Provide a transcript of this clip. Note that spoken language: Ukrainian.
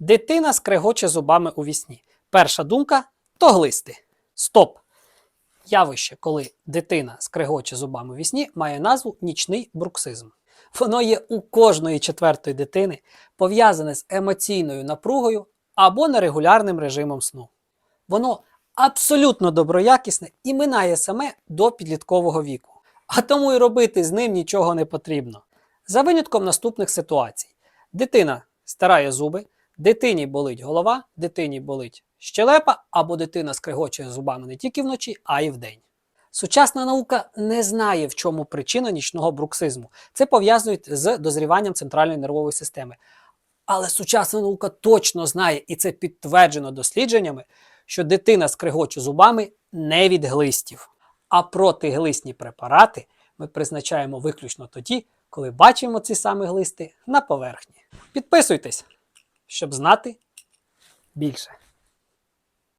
Дитина скрегоче зубами у вісні. Перша думка то глисти. Стоп! Явище, коли дитина скрегоче зубами у вісні, має назву нічний бруксизм. Воно є у кожної четвертої дитини, пов'язане з емоційною напругою або нерегулярним режимом сну. Воно абсолютно доброякісне і минає саме до підліткового віку. А тому і робити з ним нічого не потрібно. За винятком наступних ситуацій: дитина стирає зуби, дитині болить голова, дитині болить щелепа, або дитина скрегоче зубами не тільки вночі, а й вдень. Сучасна наука не знає, в чому причина нічного бруксизму. Це пов'язують з дозріванням центральної нервової системи. Але сучасна наука точно знає, і це підтверджено дослідженнями, що дитина скрегоче зубами не від глистів. А протиглисні препарати ми призначаємо виключно тоді, коли бачимо ці самі глисти на поверхні. Підписуйтесь, щоб знати більше.